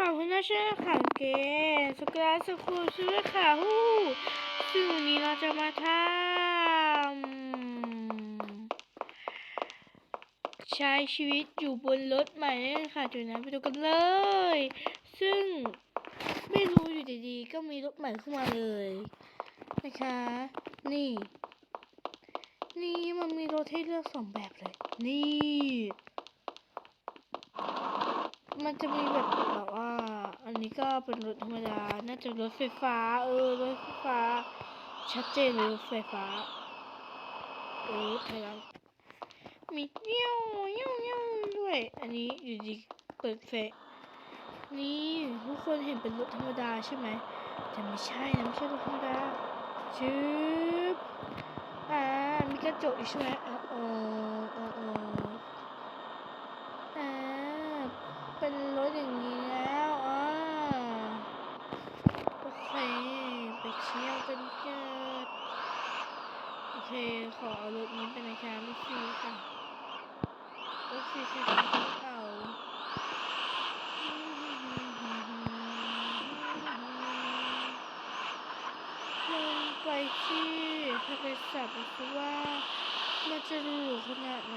ขอบคุณนะชื่อค่ะเกสกราสกูชื่อค่ะฮู้ซึ่งวันนี้เราจะมาทำใช้ชีวิตอยู่บนรถใหม่นั่นเองค่ะจุดนั้นไปดูกันเลย ซึ่งไม่รู้อยู่ดีๆ ก็มีรถใหม่เข้ามาเลย นะคะ นี่ นี่มันมีรถให้เลือกสองแบบเลย นี่ มันจะมีแบบแบบว่า อันนี้ก็เป็นรถธรรมดา น่าจะรถไฟฟ้า เออ รถไฟฟ้า ชัดเจนเลยรถไฟฟ้า เออไทยรัฐมีเงี้ยวเงี้ยวเงี้ยวด้วย อันนี้อยู่ดีเปิดเฟซนี่ทุกคนเห็นเป็นรถธรรมดาใช่ไหมแต่ไม่ใช่นะไม่ใช่รถธรรมดาชึบอ่ามีกระจกอีกใช่ไหมอ๋ออ๋ออ๋ออา เป็นรถอย่างนี้แล้วอ่าโอเค ไปเที่ยวกันเกิดโอเค ขอเอารถนี้ไปนะคะรถฟรีค่ะรถฟรีคือของเอาลงไปที่ทะเลสาบดูสิว่ามันจะหรูขนาดไหน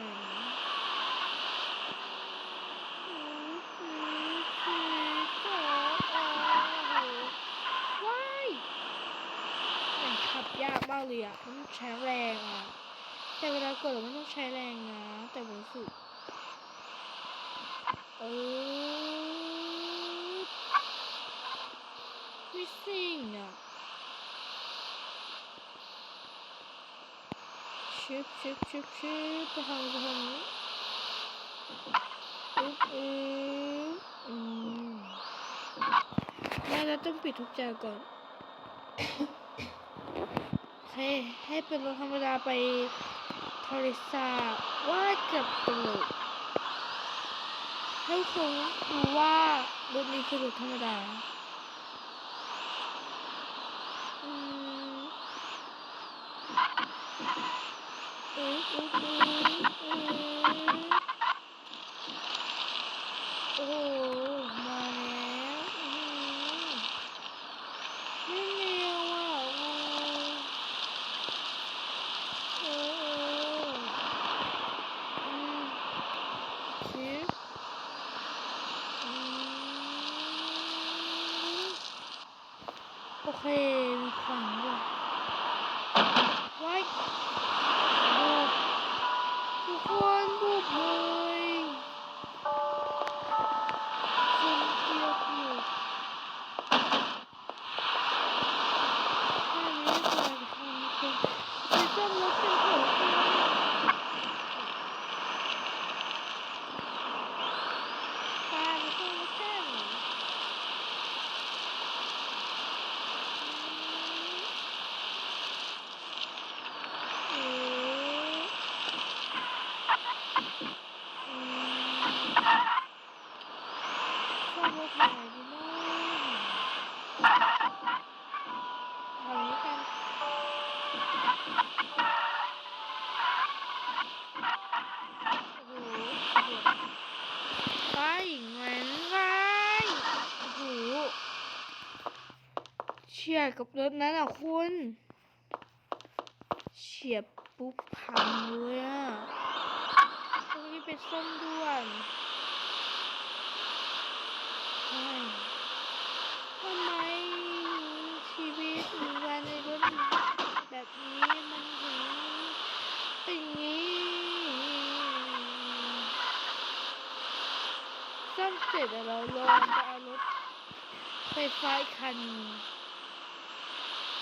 ว้ายมันขับยากมากเลยอะต้องใช้แรงอะแต่เวลากดมันต้องใช้แรงนะ แต่ผมรู้สึกเออไม่สิ่งอะชิบชิบชิบชิบไปทางไปทางนี้อึ๊บอึ๊บอืมแล้วเราต้องปิดทุกจาก่อน ให้ให้เป็นรถธรรมดาไปทอริซาว่าเกือบตลกให้คุณรู้ว่ารถนี้คือรถธรรมดาอืมอ๊ะเอ๊ะเอ๊ะเอ๊ะโอ้โหมาแล้วอืม ไม่เร็วอะโอ้เอออืมชิปอืม โอเค มีฝังด้วยว้ายบุบทุกคนบุบเลยคนเดียวบุบ แค่นี้ก่อนค่ะคุณไปซ่อมรถกันเถอะค่ะไปไปซ่อมรถกันอืมอืมซ่อมรถไหนดีนะทางนี้กัน โอ้โหไปเหมือนไปโอ้โหเฉี ยดกับรถนั้นอะคุณเฉียบปุ๊บพังเลยอะต้องรีบไปซ่อมด่วนทำไมชีวิตหรือวันในรถแบบนี้มันถึงเป็นอย่างนี้ซ่อมเสร็จแล้วเราลองไปเอารถไฟฟ้าคัน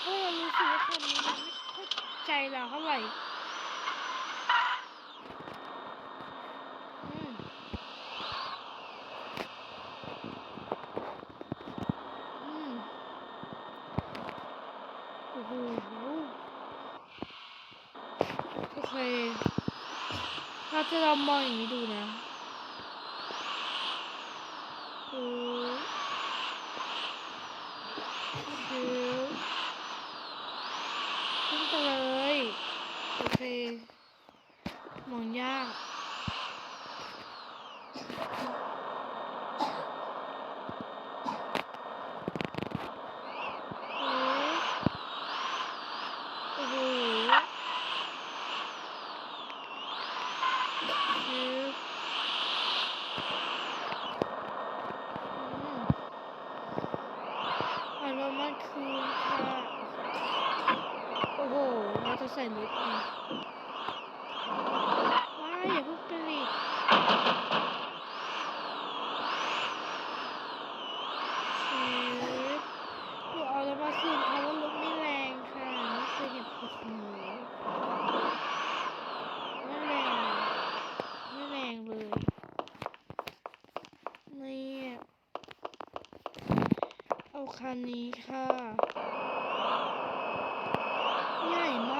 เพราะเรารู้สึกว่าคนนี้มันไม่เข้าใจเราเท่าไหร่อืมอืมโอ้หโอเคเราจะลองมองอย่างนี้ดูนะ ยากคืนค่ะ โอ้โห เราจะใส่ลิปอะายอย่าเพิ่งผลิตชืดหนูเอารถมาคืนเพราะว่ารถไม่แรงค่ะไม่เคยเห็นขดหนูไม่แรง ไม่แรงเลยนี่เอาคันนี้ค่ะ ใหญ่มาก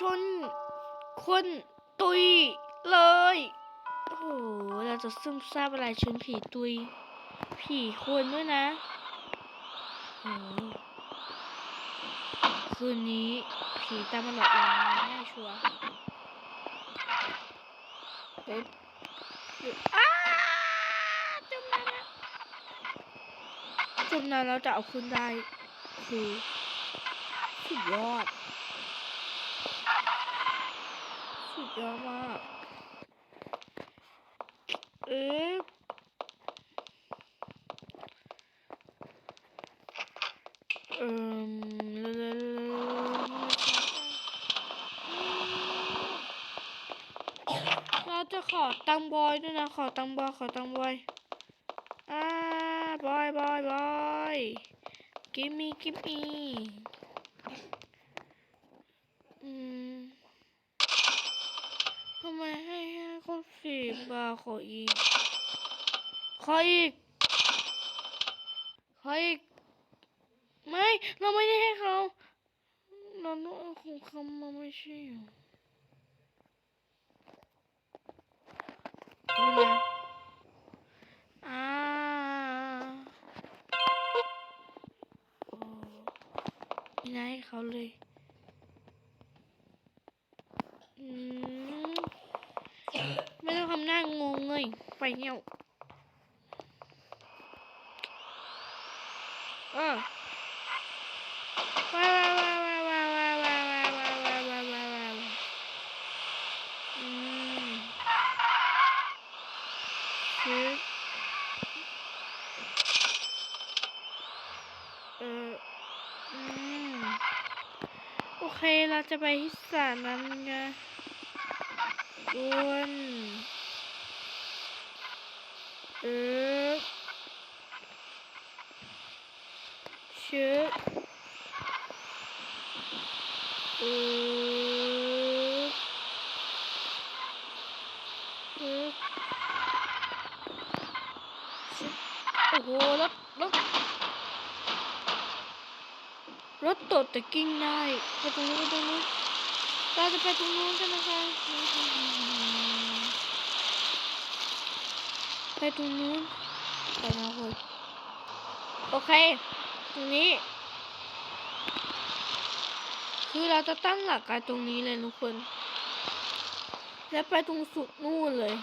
ชน คนตุยเลย โอ้โห เราจะซึมซาบอะไรชนผีตุย ผีคนด้วยนะโอ้โหคืนนี้ผีตามมาหลอกเราแน่ชัวร์เฮ้ยเฮ้ยอ้าจมน้ำแล้วจมน้ำแล้วจะเอาขึ้นได้คือสุดยอด สุด ยอดมากเอ๊ะเอิ่มเราจะขอตังบอยด้วยนะ ขอตังบอย ขอตังบอย อ่า บอย บอย บอย กิมมี่ กิมมี่อืม ทำไมให้ห้าคน สิบบาขออีก ขออีก ขออีก ไม่ เราไม่ได้ให้เขาเราต้องเอาของเขามาไม่ใช่เหรอดูนะอ่าโอ้ไม่ได้ให้เขาเลย อืม ไม่ต้องทำหน้างงเลย ไปเนี่ยเออว้าวว้าวว้าวว้าวว้าวว้าวว้าวว้าวว้าวว้าวว้าวว้าวว้าวอืมซื้อเอออืมโอเคเราจะไปที่ศาลนั้นไงอ้วน ออเชื้อออเออชึโอ้โหรถรถรถตดแต่กิ้งได้ไปตรงนู้นไปตรงนู้นเราจะไปตรงนู้นกันนะคะ ไปตรงนู้นไปนะคุณโอเค ตรงนี้ คือเราจะตั้งหลักกันตรงนี้เลยทุกคน แล้วไปตรงสุดนู่นเลย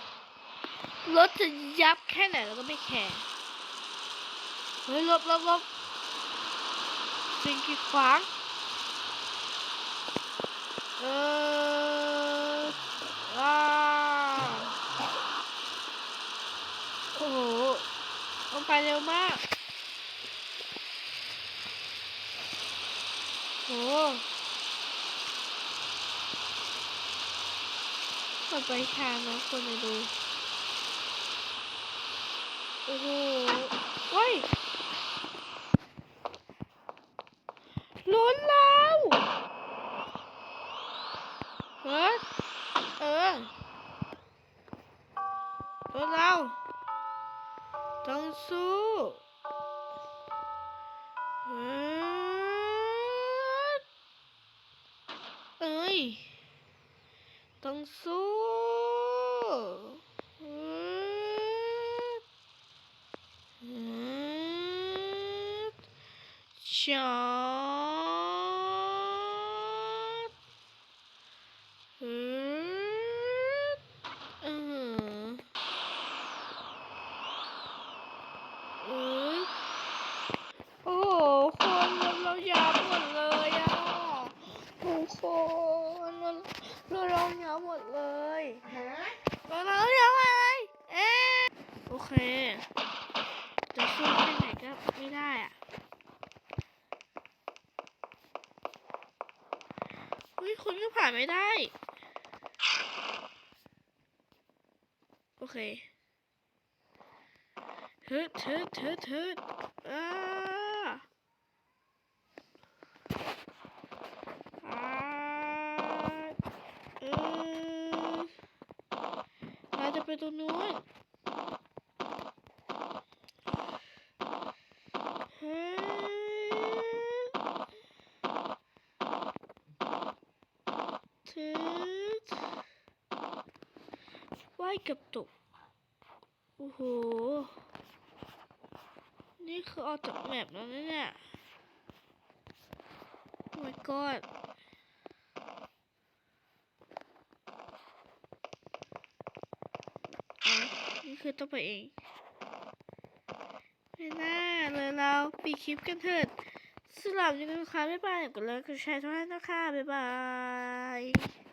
รถจะยับแค่ไหนเราก็ไม่แคร์เฮ้ยลบลบลบเป็นกี่ขวางเออ ไปเร็วมากโอ้มันไปทางนะคนมาดู โอ้โหเฮ้ยล้นแล้วเฮ้ยเออล้นแล้ว ต้องสู้เฮ้ยเอ้ย ต้องสู้ชอตฮึดอืออือโอ้โหคนรถเราหยาบหมดเลยอะทุกคนรถรถเราหยาบหมดเลย ฮะ รถเราหยาบหมดเลยเอ๊ะโอ เคจะสู้แค่ไหนก็ไม่ได้อะเฮ้ยคนก็ผ่านไม่ได้ โอเคเทิดเทิดเทิดเทิดอ้าอ้าเออเราจะไปตรงนู้น เฮ้ยทึดว่าย เกับตก โอ้โห นี่คือออกจากแมปแล้วเนี่ย โอ้ my god นี่คือต้องไปเอง ไม่น่าเลยเราปิดคลิปกันเถิดสำหรับยังไงคะบ๊ายบายกดไลค์กดแชร์ทุกท่านนะคะ บ๊ายบาย